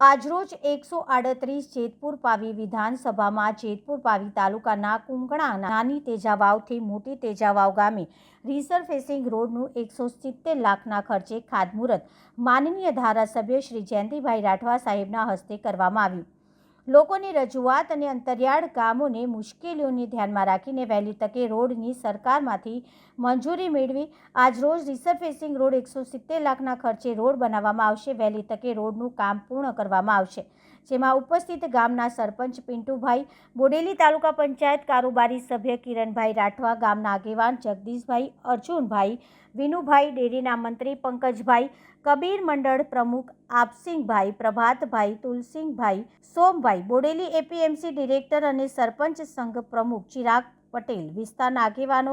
આજરોજ એકસો આડત્રીસ જેતપુર પાવી વિધાનસભામાં જેતપુર પાવી તાલુકાના કુંકણા નાની તેજાવાવથી મોટી તેજાવાવ ગામે રિસરફેસિંગ રોડનું એકસો સિત્તેર લાખના ખર્ચે ખાતમુહૂર્ત. માનનીય ધારાસભ્ય શ્રી જયંતિભાઈ રાઠવા સાહેબના હસ્તે કરવામાં આવ્યું. લોકોની રજૂઆત અને અંતરિયાળ ગામોને મુશ્કેલીઓને ધ્યાનમાં રાખીને વહેલી તકે રોડની સરકારમાંથી મંજૂરી મેળવી. આજરોજ રિસરફેસિંગ રોડ એકસો સિત્તેર લાખના ખર્ચે રોડ બનાવવામાં આવશે. વહેલી તકે રોડનું કામ પૂર્ણ કરવામાં આવશે. જેમાં ઉપસ્થિત ગામના સરપંચ પિન્ટુભાઈ, બોડેલી તાલુકા પંચાયત કારોબારી સભ્ય કિરણભાઈ રાઠવા, ગામના આગેવાન જગદીશભાઈ, અર્જુનભાઈ, વિનુભાઈ ડેરીના મંત્રી પંકજભાઈ, કબીર મંડળ પ્રમુખ આપસિંગભાઈ પ્રભાતભાઈ તુલસિંહભાઈ સોમભાઈ, બોડેલી એપીએમસી ડિરેક્ટર અને સરપંચ સંઘ પ્રમુખ ચિરાગ પટેલ વિસ્તારના આગેવાનો